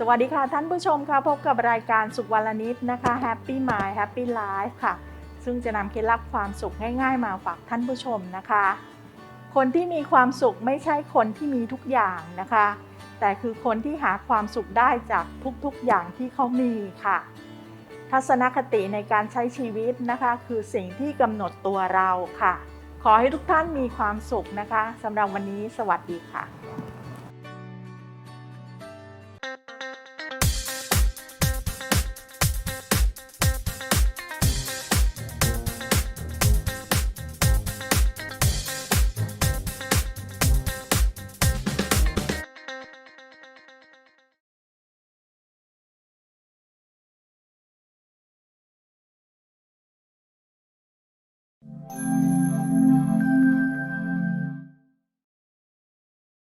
สวัสดีค่ะท่านผู้ชมค่ะพบกับรายการสุขวันละนิดนะคะ Happy Mind Happy Life ค่ะ ซึ่งจะนำเคล็ดลับความสุขง่าย ๆ มาฝากท่านผู้ชมนะคะ คนที่มีความสุขไม่ใช่คนที่มีทุกอย่างนะคะ แต่คือคนที่หาความสุขได้จากทุกๆอย่างที่เขามีค่ะ ทัศนคติในการใช้ชีวิตนะคะ คือสิ่งที่กำหนดตัวเราค่ะ ขอให้ทุกท่านมีความสุขนะคะสำหรับวันนี้สวัสดีค่ะ